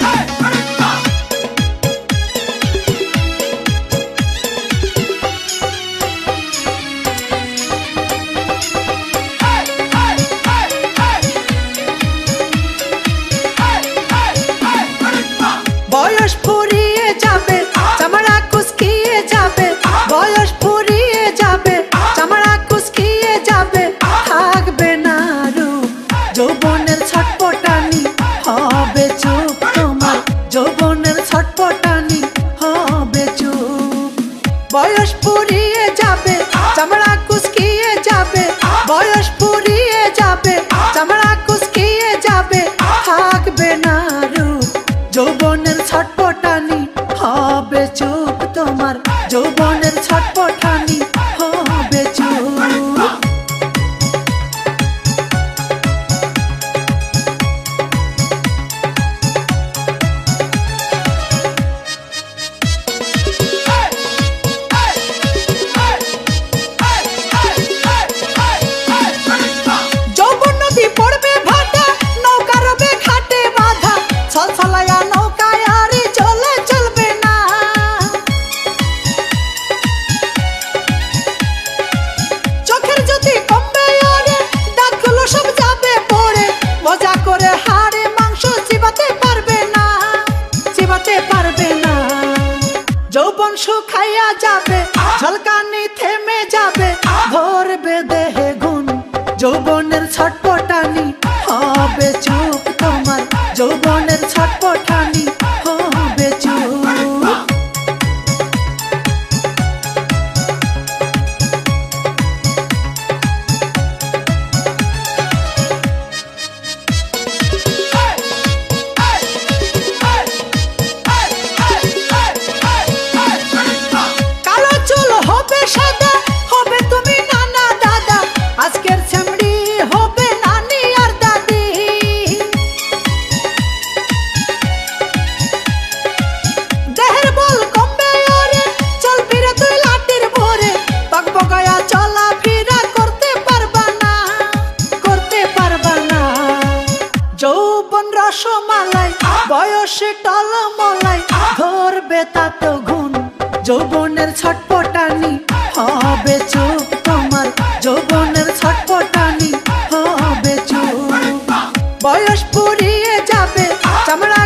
は。চুপ তোমার যৌবনের ছটপঠানি বোঝা যাবে ঝলকানি থেমে যাবে। ভোর বেদেহে গুণ, যৌবনের ছটপটানি। হবে চুপ তোমার, যৌবনের ছট রসে টলমলাই, ধরবে তাত ঘুম। যৌবনের ছটপটানি, হবে চুপ তোমার। যৌবনের ছটপটানি, হবে চুপ। বয়স পুরিয়ে যাবে, চামড়া